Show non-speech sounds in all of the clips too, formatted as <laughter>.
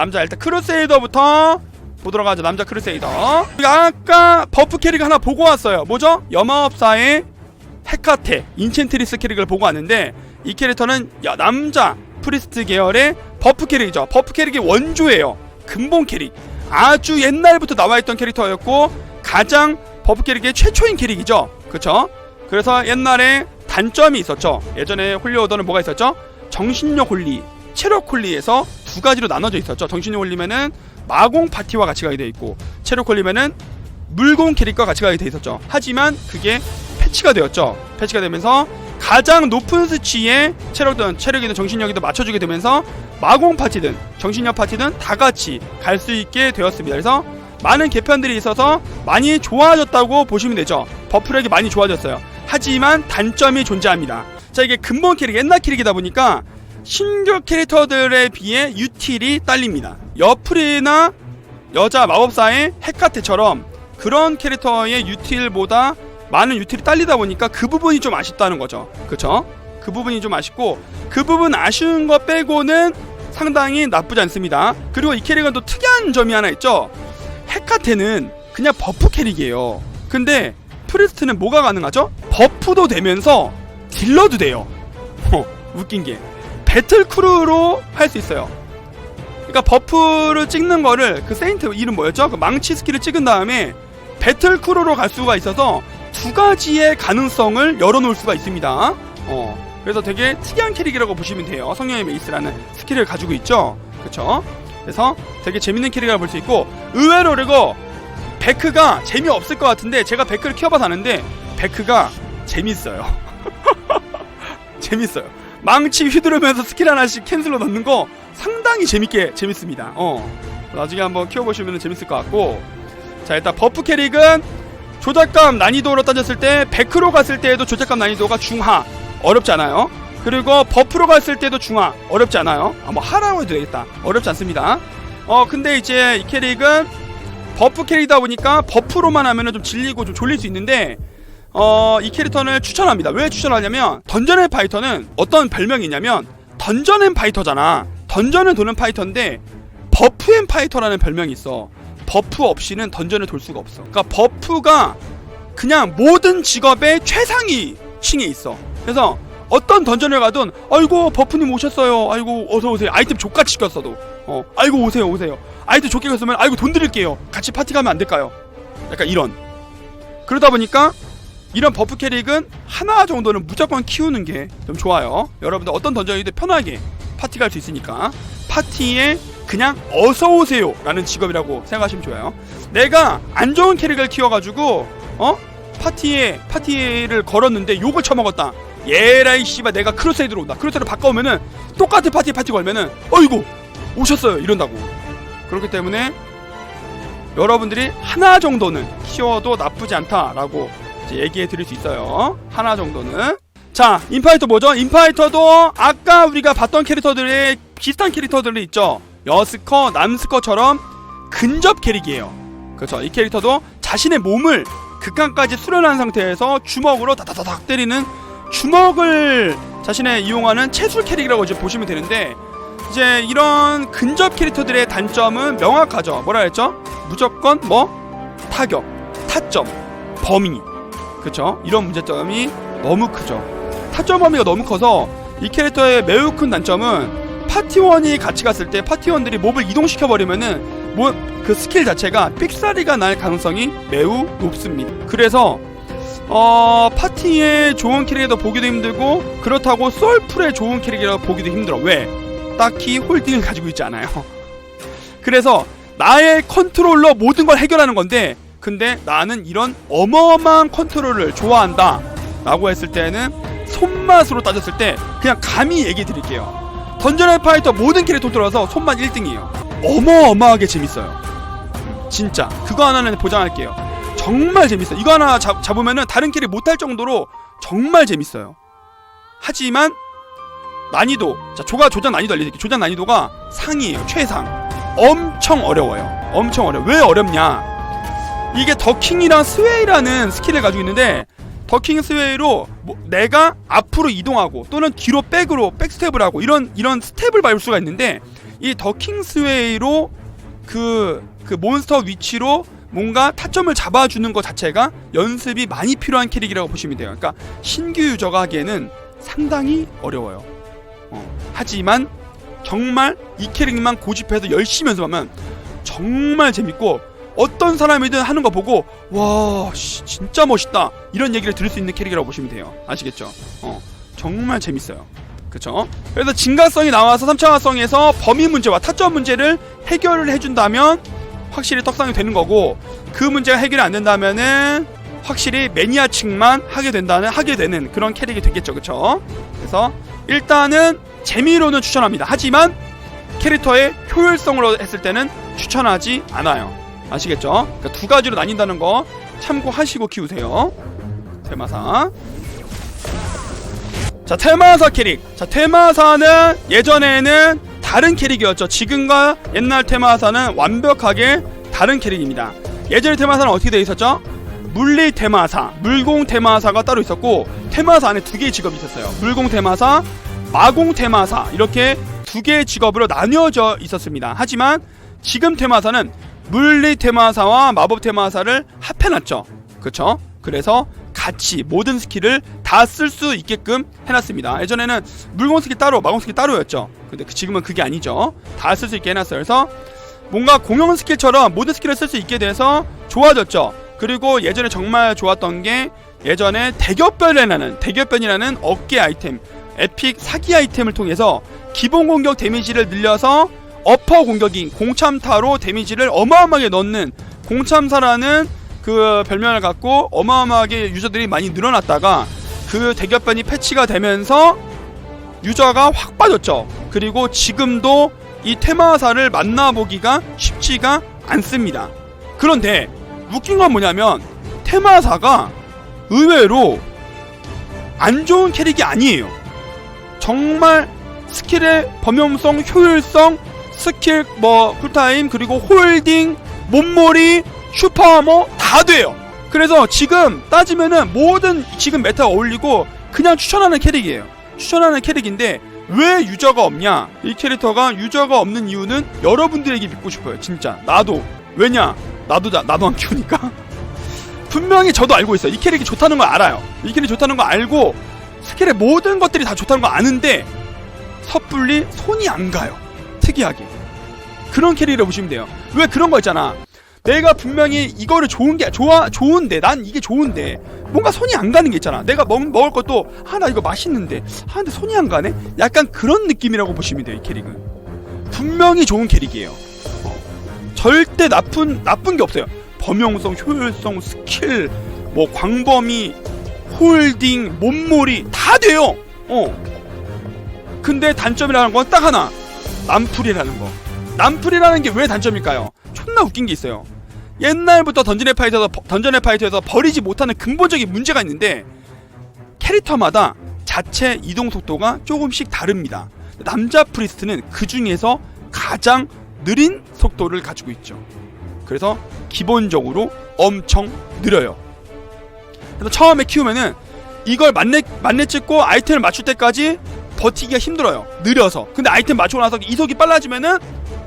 남자 일단 크루세이더부터 보도록 하죠. 남자 크루세이더. 아까 버프 캐릭 하나 보고 왔어요. 뭐죠? 염마업사의 헤카테 인첸트리스 캐릭을 보고 왔는데 이 캐릭터는 야, 남자 프리스트 계열의 버프 캐릭이죠. 버프 캐릭이 원조예요. 근본 캐릭. 아주 옛날부터 나와있던 캐릭터였고 가장 버프 캐릭의 최초인 캐릭이죠. 그쵸? 그래서 옛날에 단점이 있었죠. 예전에 홀리오더는 뭐가 있었죠? 정신력 홀리, 체력 홀리에서 두 가지로 나눠져 있었죠. 정신력 홀리면은 마공 파티와 같이 가게 돼 있고 체력 홀리면은 물공 캐릭과 같이 가게 돼 있었죠. 하지만 그게 패치가 되었죠. 패치가 되면서 가장 높은 수치의 체력든 체력이든 정신력이든 맞춰주게 되면서 마공 파티든 정신력 파티든 다 같이 갈 수 있게 되었습니다. 그래서 많은 개편들이 있어서 많이 좋아졌다고 보시면 되죠. 버프력이 많이 좋아졌어요. 하지만 단점이 존재합니다. 자 이게 근본 캐릭 옛날 캐릭이다 보니까 신규 캐릭터들에 비해 유틸이 딸립니다. 여프리나 여자 마법사의 헤카테처럼 그런 캐릭터의 유틸보다 많은 유틸이 딸리다 보니까 그 부분이 좀 아쉽다는 거죠. 그쵸? 그 부분이 좀 아쉽고 그 부분 아쉬운 거 빼고는 상당히 나쁘지 않습니다. 그리고 이 캐릭은 또 특이한 점이 하나 있죠. 헤카테는 그냥 버프 캐릭이에요. 근데 프리스트는 뭐가 가능하죠? 버프도 되면서 딜러도 돼요. 어, <laughs> 웃긴 게 배틀 크루로 할 수 있어요. 그러니까 버프를 찍는 거를 그 세인트 이름 뭐였죠? 그 망치 스킬을 찍은 다음에 배틀 크루로 갈 수가 있어서 두 가지의 가능성을 열어놓을 수가 있습니다. 어, 그래서 되게 특이한 캐릭이라고 보시면 돼요. 성령의 메이스라는 스킬을 가지고 있죠. 그쵸? 그래서 되게 재밌는 캐릭이라고 볼 수 있고 의외로 그리고 베크가 재미없을 것 같은데 제가 베크를 키워봐서 아는데 베크가 재밌어요. <laughs> 재밌어요. 망치 휘두르면서 스킬 하나씩 캔슬로 넣는 거 상당히 재밌게 재밌습니다. 어. 나중에 한번 키워보시면 재밌을 것 같고 자 일단 버프 캐릭은 조작감 난이도로 따졌을 때 100으로 갔을 때에도 조작감 난이도가 중하 어렵지 않아요. 그리고 버프로 갔을 때도 중하 어렵지 않아요. 아, 뭐 하라고 해도 되겠다. 어렵지 않습니다. 어 근데 이제 이 캐릭은 버프 캐릭이다 보니까 버프로만 하면은 좀 질리고 좀 졸릴 수 있는데 어, 이 캐릭터는 추천합니다. 왜 추천하냐면 던전 앤 파이터는 어떤 별명이 있냐면 던전 앤 파이터잖아. 던전을 도는 파이터인데 버프 앤 파이터라는 별명이 있어. 버프 없이는 던전을 돌 수가 없어. 그러니까 버프가 그냥 모든 직업의 최상위 층에 있어. 그래서 어떤 던전을 가든 아이고 버프님 오셨어요. 아이고 어서 오세요. 아이템 족같이 시켰어도 어 아이고 오세요 오세요. 아이템 좋게 갔으면 아이고 돈 드릴게요. 같이 파티 가면 안 될까요? 약간 이런. 그러다 보니까 이런 버프 캐릭은 하나 정도는 무조건 키우는 게 좀 좋아요. 여러분들 어떤 던전이든 편하게 파티 갈수 있으니까 파티에 그냥 어서 오세요 라는 직업이라고 생각하시면 좋아요. 내가 안 좋은 캐릭을 키워가지고 어 파티에 파티를 걸었는데 욕을 처먹었다. 예라이 씨발 내가 크루세이드로 온다. 크루세이드 바꿔오면은 똑같은 파티 파티 걸면은 어이구 오셨어요 이런다고. 그렇기 때문에 여러분들이 하나 정도는 키워도 나쁘지 않다라고 이제 얘기해 드릴 수 있어요. 하나 정도는. 자, 인파이터 뭐죠? 인파이터도 아까 우리가 봤던 캐릭터들의 비슷한 캐릭터들이 있죠. 여스커, 남스커처럼 근접 캐릭이에요. 그렇죠. 이 캐릭터도 자신의 몸을 극한까지 수련한 상태에서 주먹으로 다다다닥 때리는 주먹을 자신의 이용하는 채술 캐릭이라고 이제 보시면 되는데 이제 이런 근접 캐릭터들의 단점은 명확하죠. 뭐라 했죠? 무조건 뭐 타격, 타점, 범위. 그쵸? 이런 문제점이 너무 크죠. 타점 범위가 너무 커서 이 캐릭터의 매우 큰 단점은 파티원이 같이 갔을 때 파티원들이 몹을 이동시켜 버리면은 뭐 그 스킬 자체가 삑사리가 날 가능성이 매우 높습니다. 그래서 어 파티에 좋은 캐릭이라도 보기도 힘들고 그렇다고 솔풀에 좋은 캐릭이라도 보기도 힘들어. 왜? 딱히 홀딩을 가지고 있지 않아요. <laughs> 그래서 나의 컨트롤러 모든 걸 해결하는 건데 근데 나는 이런 어마어마한 컨트롤을 좋아한다 라고 했을 때는 손맛으로 따졌을 때 그냥 감히 얘기 드릴게요. 던전 앤 파이터 모든 캐릭터 들어와서 손맛 1등이에요. 어마어마하게 재밌어요. 진짜. 그거 하나는 보장할게요. 정말 재밌어요. 이거 하나 잡, 잡으면은 다른 캐릭 못할 정도로 정말 재밌어요. 하지만 난이도 자 조가 조작 난이도 알려드릴게요. 조작 난이도가 상이에요. 최상. 엄청 어려워요. 엄청 어려워. 왜 어렵냐 이게 더킹이랑 스웨이라는 스킬을 가지고 있는데 더킹 스웨이로 뭐 내가 앞으로 이동하고 또는 뒤로 백으로 백스텝을 하고 이런 이런 스텝을 밟을 수가 있는데 이 더 킹 스웨이로 그, 그 몬스터 위치로 뭔가 타점을 잡아주는 것 자체가 연습이 많이 필요한 캐릭이라고 보시면 돼요. 그러니까 신규 유저가 하기에는 상당히 어려워요. 어, 하지만 정말 이 캐릭만 고집해서 열심히 연습하면 정말 재밌고 어떤 사람이든 하는 거 보고 와 씨, 진짜 멋있다 이런 얘기를 들을 수 있는 캐릭이라고 보시면 돼요. 아시겠죠? 어, 정말 재밌어요. 그쵸? 그래서 진가성이 나와서 3차가성에서 범위 문제와 타점 문제를 해결을 해준다면 확실히 떡상이 되는 거고 그 문제가 해결이 안 된다면은 확실히 매니아층만 하게 된다는 하게 되는 그런 캐릭이 되겠죠, 그쵸? 그래서 일단은 재미로는 추천합니다. 하지만 캐릭터의 효율성으로 했을 때는 추천하지 않아요. 아시겠죠? 그러니까 두 가지로 나뉜다는 거 참고하시고 키우세요. 테마사. 자, 테마사 캐릭. 자, 테마사는 예전에는 다른 캐릭이었죠. 지금과 옛날 테마사는 완벽하게 다른 캐릭입니다. 예전의 테마사는 어떻게 되어 있었죠? 물리 테마사, 물공 테마사가 따로 있었고 테마사 안에 두 개의 직업이 있었어요. 물공 테마사, 마공 테마사 이렇게 두 개의 직업으로 나뉘어져 있었습니다. 하지만 지금 테마사는 물리 테마사와 마법 테마사를 합해놨죠. 그렇죠? 그래서 같이 모든 스킬을 다 쓸 수 있게끔 해놨습니다. 예전에는 물공 스킬 따로, 마공 스킬 따로였죠. 근데 그- 지금은 그게 아니죠. 다 쓸 수 있게 해놨어요. 그래서 뭔가 공용 스킬처럼 모든 스킬을 쓸 수 있게 돼서 좋아졌죠. 그리고 예전에 정말 좋았던 게 예전에 대격변이라는 대격변이라는 어깨 아이템, 에픽 사기 아이템을 통해서 기본 공격 데미지를 늘려서 어퍼 공격인 공참타로 데미지를 어마어마하게 넣는 공참사라는 그 별명을 갖고 어마어마하게 유저들이 많이 늘어났다가 그 대격변이 패치가 되면서 유저가 확 빠졌죠. 그리고 지금도 이 테마사를 만나보기가 쉽지가 않습니다. 그런데 웃긴 건 뭐냐면 테마사가 의외로 안 좋은 캐릭이 아니에요. 정말 스킬의 범용성, 효율성, 스킬 뭐 쿨타임 그리고 홀딩, 몸머리, 슈퍼하머 다 돼요. 그래서 지금 따지면은 모든 지금 메타가 어울리고 그냥 추천하는 캐릭이에요. 추천하는 캐릭인데 왜 유저가 없냐? 이 캐릭터가 유저가 없는 이유는 여러분들에게 믿고 싶어요. 진짜 나도 왜냐? 나도 자- 나도 안 키우니까. <laughs> 분명히 저도 알고 있어요. 이 캐릭이 좋다는 걸 알아요. 이 캐릭이 좋다는 걸 알고 스킬의 모든 것들이 다 좋다는 걸 아는데 섣불리 손이 안 가요. 특이하게. 그런 캐릭이라고 보시면 돼요. 왜 그런 거 있잖아. 내가 분명히 이거를 좋은 게 좋아 좋은데 난 이게 좋은데 뭔가 손이 안 가는 게 있잖아. 내가 먹, 먹을 것도 아나 이거 맛있는데 아 근데 손이 안 가네. 약간 그런 느낌이라고 보시면 돼요. 이 캐릭은 분명히 좋은 캐릭이에요. 어. 절대 나쁜 나쁜 게 없어요. 범용성, 효율성, 스킬, 뭐 광범위, 홀딩, 몸몰이 다 돼요. 어. 근데 단점이라는 건 딱 하나. 남풀이라는 거. 남풀이라는 게 왜 단점일까요? 존나 웃긴 게 있어요. 옛날부터 던전의 파이터에서 던전의 파이터에서 버리지 못하는 근본적인 문제가 있는데 캐릭터마다 자체 이동 속도가 조금씩 다릅니다. 남자 프리스트는 그 중에서 가장 느린 속도를 가지고 있죠. 그래서 기본적으로 엄청 느려요. 그래서 처음에 키우면은 이걸 만렙 만렙 찍고 아이템을 맞출 때까지 버티기가 힘들어요. 느려서. 근데 아이템 맞추고 나서 이속이 빨라지면은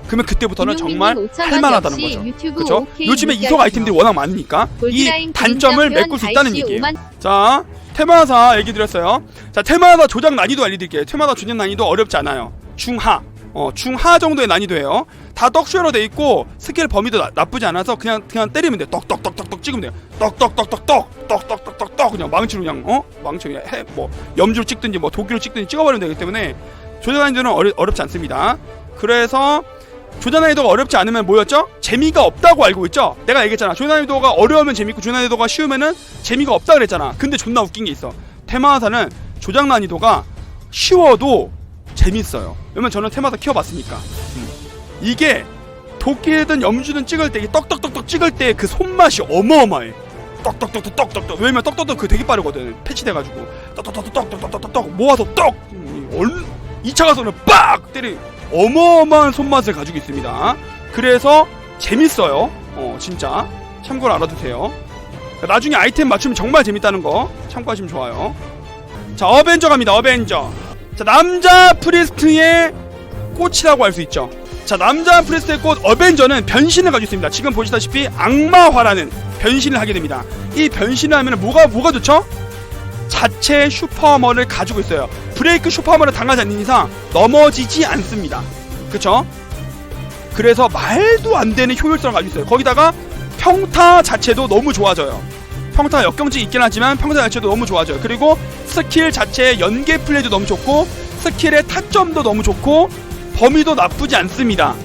그러면 그때부터는 정말 할만하다는 거죠. 그렇죠? 요즘에 이속 아이템들이 워낙 많으니까 이 단점을 메꿀 수 있다는 얘기예요. 자, 테마사 얘기 드렸어요. 자, 테마사 조작 난이도 알려드릴게요. 테마사 조작 난이도 어렵지 않아요. 중하. 어, 중하 정도의 난이도예요. 다 떡쉐로 돼 있고 스킬 범위도 나, 나쁘지 않아서 그냥 그냥 때리면 돼. 떡떡떡떡떡 찍으면 돼요. 떡떡떡떡떡 떡떡떡떡떡 그냥 망치로 그냥 어 망치로 그냥 해뭐 염주로 찍든지 뭐 도끼로 찍든지 찍어버리면 되기 때문에 조작 난이도는 어려, 어렵지 않습니다. 그래서 조작 난이도가 어렵지 않으면 뭐였죠? 재미가 없다고 알고 있죠? 내가 얘기했잖아. 조작 난이도가 어려우면 재밌고 조작 난이도가 쉬우면은 재미가 없다 그랬잖아. 근데 존나 웃긴 게 있어. 테마사는 조작 난이도가 쉬워도 재밌어요. 왜냐면 저는 테마다 키워봤으니까. 음. 이게 도끼든 염주든 찍을 때, 떡떡떡떡 찍을 때 그 손맛이 어마어마해. 떡떡떡떡 떡떡떡. 왜냐면 떡떡떡 그 되게 빠르거든. 패치돼가지고 떡떡떡 떡떡떡떡떡 모아서 떡. 얼 2차 가서는 빡 때리. 어마어마한 손맛을 가지고 있습니다. 그래서 재밌어요. 어 진짜 참고로 알아두세요. 나중에 아이템 맞추면 정말 재밌다는 거 참고하시면 좋아요. 자 어벤져 갑니다. 어벤져. 자 남자 프리스트의 꽃이라고 할 수 있죠 자 남자 프리스트의 꽃 어벤져는 변신을 가지고 있습니다. 지금 보시다시피 악마화라는 변신을 하게 됩니다. 이 변신을 하면 뭐가 뭐가 좋죠? 자체 슈퍼머를 가지고 있어요. 브레이크 슈퍼머를 당하지 않는 이상 넘어지지 않습니다. 그쵸? 그래서 말도 안 되는 효율성을 가지고 있어요. 거기다가 평타 자체도 너무 좋아져요. 평타 역경직이 있긴 하지만 평타 자체도 너무 좋아져요. 그리고 스킬 자체의 연계 플레이도 너무 좋고 스킬의 타점도 너무 좋고 범위도 나쁘지 않습니다.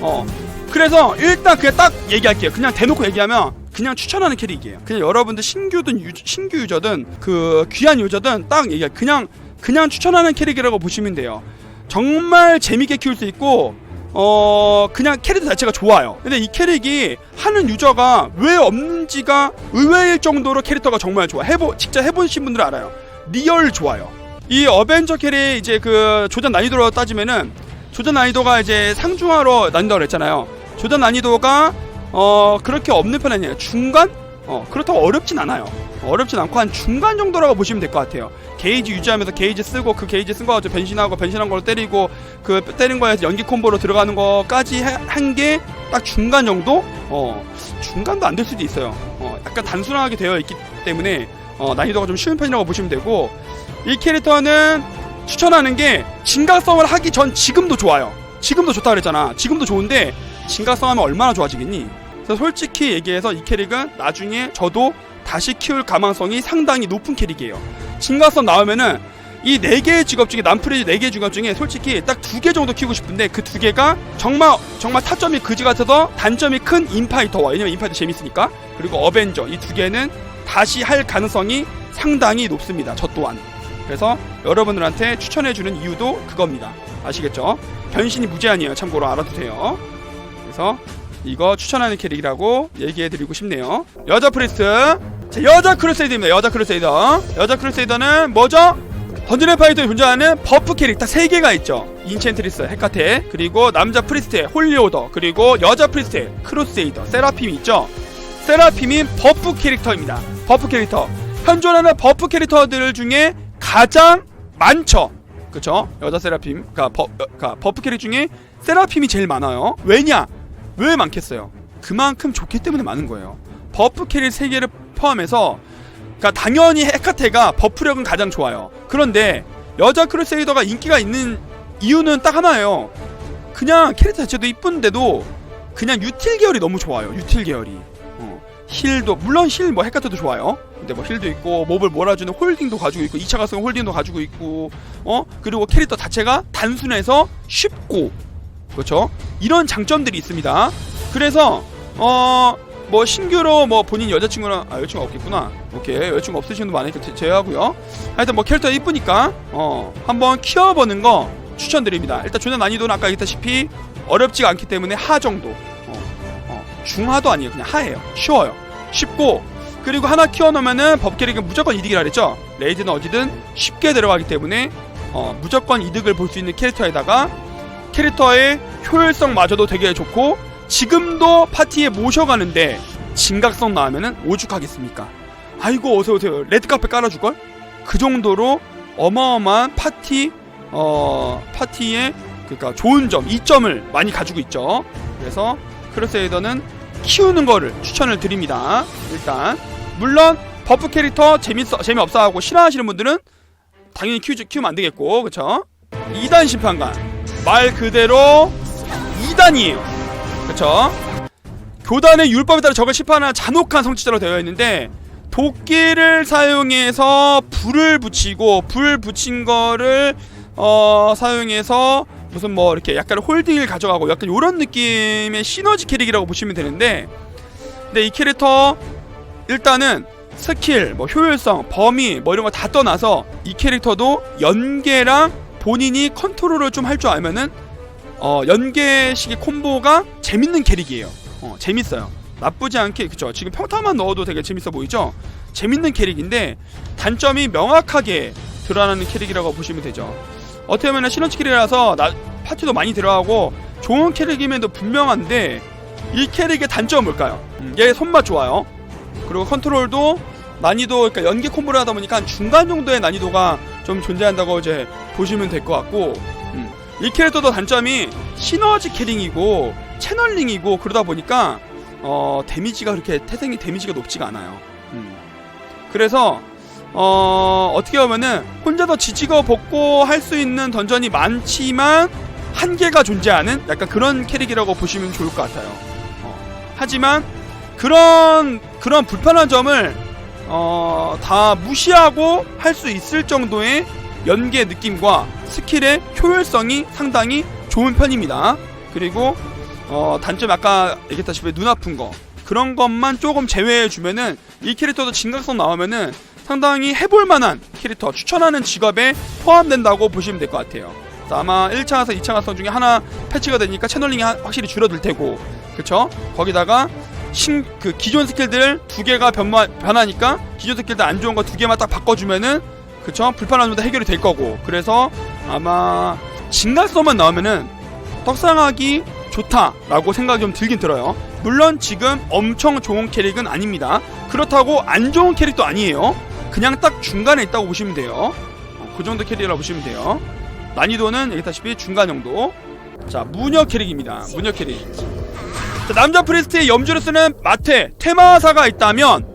어. 그래서 일단 그냥 딱 얘기할게요. 그냥 대놓고 얘기하면 그냥 추천하는 캐릭이에요. 그냥 여러분들 신규든 유, 신규 유저든 그 귀한 유저든 딱 얘기해. 그냥 그냥 추천하는 캐릭이라고 보시면 돼요. 정말 재밌게 키울 수 있고 어 그냥 캐릭터 자체가 좋아요. 근데 이 캐릭이 하는 유저가 왜 없는지가 의외일 정도로 캐릭터가 정말 좋아. 해보 직접 해보신 분들은 알아요. 리얼 좋아요. 이 어벤져 캐릭 이제 그 조전 난이도로 따지면은 조전 난이도가 이제 상중하로 난이도를 했잖아요. 조전 난이도가 어 그렇게 없는 편 아니에요. 중간? 어 그렇다고 어렵진 않아요. 어렵진 않고 한 중간 정도라고 보시면 될 것 같아요. 게이지 유지하면서 게이지 쓰고 그 게이지 쓴거 가지고 변신하고 변신한 걸로 때리고 그 때린 거에서 연기 콤보로 들어가는 거까지 한 게 딱 중간 정도? 어 중간도 안 될 수도 있어요. 어 약간 단순하게 되어 있기 때문에 어 난이도가 좀 쉬운 편이라고 보시면 되고 이 캐릭터는 추천하는 게 진각성을 하기 전 지금도 좋아요. 지금도 좋다 그랬잖아. 지금도 좋은데 진각성 하면 얼마나 좋아지겠니? 그래서 솔직히 얘기해서 이 캐릭은 나중에 저도 다시 키울 가망성이 상당히 높은 캐릭이에요. 진각성 나오면은 이 네 개의 직업 중에 남프리즈 네 개의 직업 중에 솔직히 딱 두 개 정도 키우고 싶은데 그 두 개가 정말 정말 타점이 그지 같아서 단점이 큰 인파이터와 왜냐면 인파이터 재밌으니까 그리고 어벤져 이 두 개는 다시 할 가능성이 상당히 높습니다. 저 또한. 그래서 여러분들한테 추천해주는 이유도 그겁니다. 아시겠죠? 변신이 무제한이에요. 참고로 알아두세요. 그래서 이거 추천하는 캐릭이라고 얘기해드리고 싶네요. 여자 프리스트. 자, 여자 크루세이더입니다. 여자 크루세이더. 여자 크루세이더는 뭐죠? 던전의 파이터에 존재하는 버프 캐릭 딱 3개가 있죠. 인첸트리스, 헤카테, 그리고 남자 프리스트, 홀리오더, 그리고 여자 프리스트, 크루세이더, 세라핌이 있죠. 세라핌이 버프 캐릭터입니다. 버프 캐릭터. 현존하는 버프 캐릭터들 중에 가장 많죠. 그쵸? 여자 세라핌. 그니까, 버, 그니까 버프 캐릭 중에 세라핌이 제일 많아요. 왜냐? 왜 많겠어요? 그만큼 좋기 때문에 많은 거예요. 버프 캐릭 3개를 포함해서 그러니까 당연히 헤카테가 버프력은 가장 좋아요. 그런데 여자 크루세이더가 인기가 있는 이유는 딱 하나예요. 그냥 캐릭터 자체도 이쁜데도 그냥 유틸 계열이 너무 좋아요. 유틸 계열이. 어. 힐도 물론 힐 뭐 헤카테도 좋아요. 근데 뭐 힐도 있고 몹을 몰아주는 홀딩도 가지고 있고 2차 가성 홀딩도 가지고 있고 어 그리고 캐릭터 자체가 단순해서 쉽고 그렇죠? 이런 장점들이 있습니다. 그래서 어. 뭐 신규로 뭐 본인 여자친구랑 아 여자친구 없겠구나. 오케이. 여자친구 없으신 분 많으니까 제- 제외하고요. 하여튼 뭐 캐릭터 이쁘니까 어 한번 키워보는 거 추천드립니다. 일단 조난 난이도는 아까 얘기했다시피 어렵지가 않기 때문에 하 정도. 어, 어, 중하도 아니에요. 그냥 하예요. 쉬워요. 쉽고. 그리고 하나 키워놓으면은 법 캐릭은 무조건 이득이라 그랬죠? 레이드는 어디든 쉽게 들어가기 때문에 어, 무조건 이득을 볼 수 있는 캐릭터에다가 캐릭터의 효율성마저도 되게 좋고 지금도 파티에 모셔가는데 진각성 나오면은 오죽하겠습니까? 아이고 어서 오세요. 레드카페 깔아줄 걸? 그 정도로 어마어마한 파티 어 파티의 그러니까 좋은 점, 이점을 많이 가지고 있죠. 그래서 크루세이더는 키우는 거를 추천을 드립니다. 일단 물론 버프 캐릭터 재밌어 재미없어 하고 싫어하시는 분들은 당연히 키우, 키우면 안 되겠고 그쵸 2단 심판관 말 그대로 2단이에요 그쵸? 교단의 율법에 따라 적을 심판하는 잔혹한 성취자로 되어 있는데 도끼를 사용해서 불을 붙이고 불 붙인 거를 어 사용해서 무슨 뭐 이렇게 약간 홀딩을 가져가고 약간 이런 느낌의 시너지 캐릭이라고 보시면 되는데 근데 이 캐릭터 일단은 스킬, 뭐 효율성, 범위 뭐 이런 거 다 떠나서 이 캐릭터도 연계랑 본인이 컨트롤을 좀 할 줄 알면은 어 연계식의 콤보가 재밌는 캐릭이에요. 어 재밌어요. 나쁘지 않게 그쵸 지금 평타만 넣어도 되게 재밌어 보이죠? 재밌는 캐릭인데 단점이 명확하게 드러나는 캐릭이라고 보시면 되죠. 어떻게 보면 시너지 캐릭이라서 나, 파티도 많이 들어가고 좋은 캐릭임에도 분명한데 이 캐릭의 단점은 뭘까요? 음, 얘 손맛 좋아요. 그리고 컨트롤도 난이도 그러니까 연계 콤보를 하다 보니까 한 중간 정도의 난이도가 좀 존재한다고 이제 보시면 될 것 같고 음, 이 캐릭터도 단점이 시너지 캐링이고 채널링이고 그러다 보니까 어 데미지가 그렇게 태생이 데미지가 높지가 않아요. 음. 그래서 어 어떻게 보면은 혼자서 지지거 벗고 할 수 있는 던전이 많지만 한계가 존재하는 약간 그런 캐릭이라고 보시면 좋을 것 같아요. 어, 하지만 그런 그런 불편한 점을 어, 다 무시하고 할 수 있을 정도의 연계 느낌과 스킬의 효율성이 상당히 좋은 편입니다. 그리고 어, 단점 아까 얘기했다시피 눈 아픈 거 그런 것만 조금 제외해 주면은 이 캐릭터도 진각성 나오면은 상당히 해볼 만한 캐릭터 추천하는 직업에 포함된다고 보시면 될 것 같아요. 아마 1차 화성, 2차 화성 중에 하나 패치가 되니까 채널링이 하- 확실히 줄어들 테고 그쵸? 거기다가 신, 그 기존 스킬들 두 개가 변마, 변하니까 기존 스킬들 안 좋은 거 두 개만 딱 바꿔주면은 그쵸? 불편한 점도 해결이 될 거고 그래서 아마 진각성만 나오면은 떡상하기 좋다라고 생각이 좀 들긴 들어요. 물론 지금 엄청 좋은 캐릭은 아닙니다. 그렇다고 안 좋은 캐릭도 아니에요. 그냥 딱 중간에 있다고 보시면 돼요. 어, 그 정도 캐릭이라고 보시면 돼요. 난이도는 얘기했다시피 중간 정도. 자, 무녀 캐릭입니다. 무녀 캐릭. 자, 남자 프리스트의 염주를 쓰는 마테 테마사가 있다면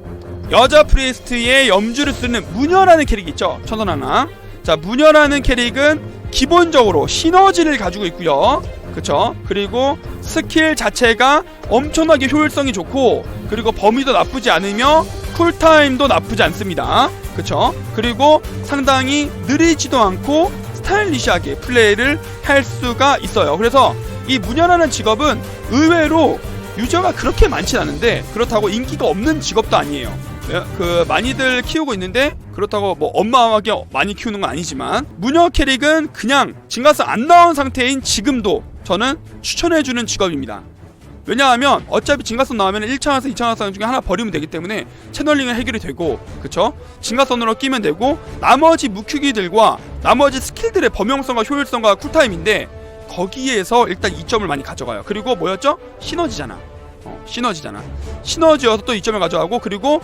여자 프리스트의 염주를 쓰는 무녀라는 캐릭이 있죠. 천선 하나. 자, 무녀라는 캐릭은 기본적으로 시너지를 가지고 있고요. 그쵸? 그리고 스킬 자체가 엄청나게 효율성이 좋고 그리고 범위도 나쁘지 않으며 쿨타임도 나쁘지 않습니다. 그쵸? 그리고 상당히 느리지도 않고 스타일리시하게 플레이를 할 수가 있어요. 그래서 이 무녀라는 직업은 의외로 유저가 그렇게 많진 않은데 그렇다고 인기가 없는 직업도 아니에요. 네, 그 많이들 키우고 있는데 그렇다고 뭐 어마어마하게 많이 키우는 건 아니지만 무녀 캐릭은 그냥 진가스 안 나온 상태인 지금도 저는 추천해주는 직업입니다. 왜냐하면 어차피 진가선 나오면 1차원에서 2차원 중에 하나 버리면 되기 때문에 채널링은 해결이 되고 그쵸? 진가선으로 끼면 되고 나머지 무큐기들과 나머지 스킬들의 범용성과 효율성과 쿨타임인데 거기에서 일단 이점을 많이 가져가요. 그리고 뭐였죠? 시너지잖아. 어, 시너지잖아. 시너지여서 또 이점을 가져가고 그리고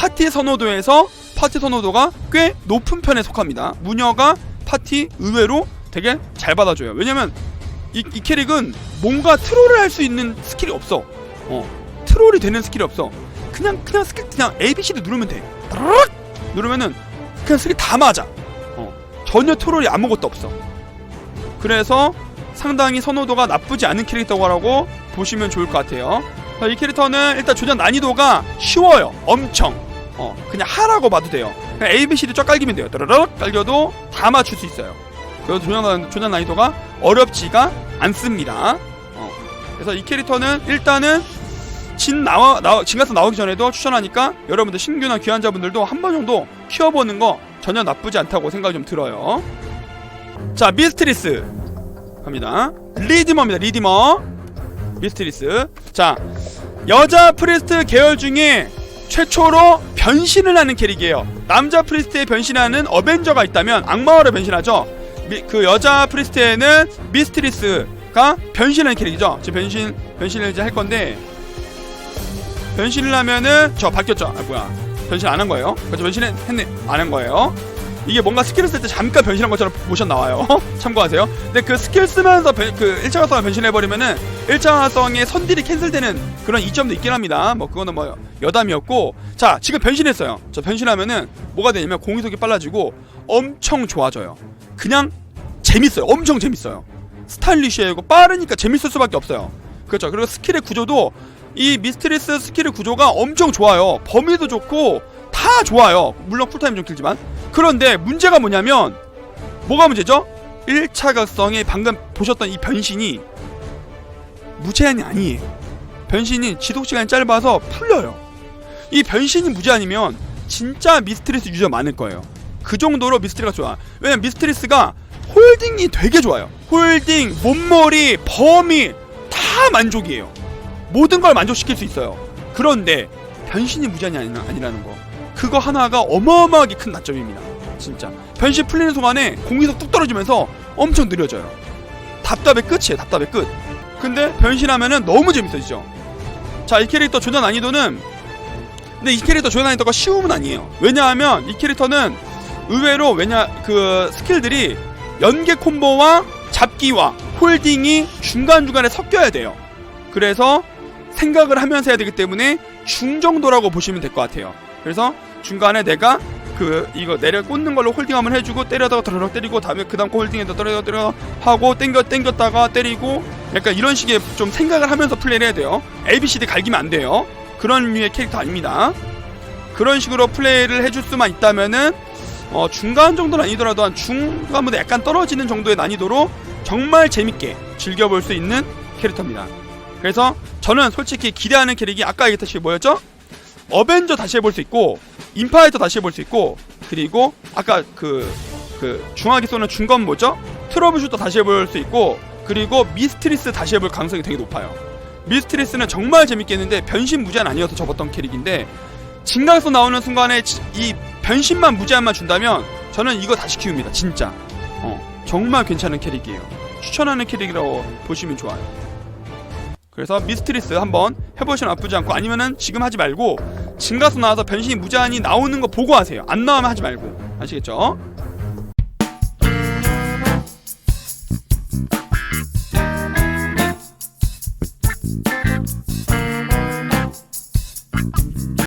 파티 선호도에서 파티 선호도가 꽤 높은 편에 속합니다. 무녀가 파티 의외로 되게 잘 받아줘요. 왜냐면 이, 이 캐릭은 뭔가 트롤을 할 수 있는 스킬이 없어. 어, 트롤이 되는 스킬이 없어. 그냥 그냥 스킬 그냥 A B C D 누르면 돼. 누르면은 그냥 스킬 다 맞아. 어, 전혀 트롤이 아무것도 없어. 그래서 상당히 선호도가 나쁘지 않은 캐릭터라고 보시면 좋을 것 같아요. 자, 이 캐릭터는 일단 조작 난이도가 쉬워요. 엄청. 어, 그냥 하라고 봐도 돼요. 그냥 A, B, C, D 쫙 깔기면 돼요. 따르륵 깔겨도 다 맞출 수 있어요. 그래서 조작, 난- 조작 난이도가 어렵지가 않습니다. 어, 그래서 이 캐릭터는 일단은 진 나와, 나와 진가서 나오기 전에도 추천하니까 여러분들 신규나 귀환자분들도 한 번 정도 키워보는 거 전혀 나쁘지 않다고 생각이 좀 들어요. 자 미스트리스 갑니다. 리디머입니다. 리디머 미스트리스. 자 여자 프리스트 계열 중에 최초로 변신을 하는 캐릭이에요. 남자 프리스트에 변신하는 어벤져가 있다면 악마화로 변신하죠. 미- 그 여자 프리스트에는 미스트리스가 변신하는 캐릭이죠. 지금 변신 변신을 이제 할 건데 변신을 하면은 저 바뀌었죠. 아 뭐야 변신 안 한 거예요? 그렇죠 변신했네 안 한 거예요. 이게 뭔가 스킬을 쓸 때 잠깐 변신한 것처럼 모션 나와요. <laughs> 참고하세요. 근데 그 스킬 쓰면서 변, 그 1차 화성을 변신해버리면은 1차 화성의 선딜이 캔슬되는 그런 이점도 있긴 합니다. 뭐 그거는 뭐 여담이었고. 자, 지금 변신했어요. 저 변신하면은 뭐가 되냐면 공이속이 빨라지고 엄청 좋아져요. 그냥 재밌어요. 엄청 재밌어요. 스타일리시하고 빠르니까 재밌을 수밖에 없어요. 그렇죠. 그리고 스킬의 구조도 이 미스트리스 스킬의 구조가 엄청 좋아요. 범위도 좋고 다 좋아요. 물론 쿨타임 좀 길지만. 그런데 문제가 뭐냐면 뭐가 문제죠? 1차 각성에 방금 보셨던 이 변신이 무제한이 아니에요. 변신이 지속 시간이 짧아서 풀려요. 이 변신이 무제한이면 진짜 미스트리스 유저 많을 거예요. 그 정도로 미스트리스가 좋아. 왜냐면 미스트리스가 홀딩이 되게 좋아요. 홀딩, 몸머리, 범위 다 만족이에요. 모든 걸 만족시킬 수 있어요. 그런데 변신이 무제한이 아니라, 아니라는 거. 그거 하나가 어마어마하게 큰 단점입니다. 진짜. 변신 풀리는 순간에 공기속 뚝 떨어지면서 엄청 느려져요. 답답의 끝이에요. 답답의 끝. 근데 변신하면은 너무 재밌어지죠. 자, 이 캐릭터 조작 난이도는 근데 이 캐릭터 조작 난이도가 쉬움은 아니에요. 왜냐하면 이 캐릭터는 의외로 왜냐 그 스킬들이 연계 콤보와 잡기와 홀딩이 중간중간에 섞여야 돼요. 그래서 생각을 하면서 해야 되기 때문에 중정도라고 보시면 될 것 같아요. 그래서 중간에 내가 그 이거 내려 꽂는 걸로 홀딩 한번 해주고 때려다가 드르륵 때리고 다음에 그 다음 거 홀딩에다 때려 때려 하고 땡겨 땡겼다가 때리고 약간 이런 식의 좀 생각을 하면서 플레이를 해야 돼요. ABCD 갈기면 안 돼요. 그런 류의 캐릭터 아닙니다. 그런 식으로 플레이를 해줄 수만 있다면은 어, 중간 정도는 아니더라도 한 중간보다 약간 떨어지는 정도의 난이도로 정말 재밌게 즐겨볼 수 있는 캐릭터입니다. 그래서 저는 솔직히 기대하는 캐릭이 아까 얘기했듯이 뭐였죠? 어벤져 다시 해볼 수 있고 인파이터 다시 해볼 수 있고 그리고 아까 그, 그 중화기 쏘는 중건 뭐죠? 트러블슈터 다시 해볼 수 있고 그리고 미스트리스 다시 해볼 가능성이 되게 높아요. 미스트리스는 정말 재밌게 했는데 변신 무제한 아니어서 접었던 캐릭인데 진강소 나오는 순간에 지- 이 변신만 무제한만 준다면 저는 이거 다시 키웁니다. 진짜. 어, 정말 괜찮은 캐릭이에요. 추천하는 캐릭이라고 보시면 좋아요. 그래서 미스트리스 한번 해보시면 나쁘지 않고 아니면은 지금 하지 말고 진가수 나와서 변신이 무제한이 나오는 거 보고 하세요. 안 나오면 하지 말고 아시겠죠?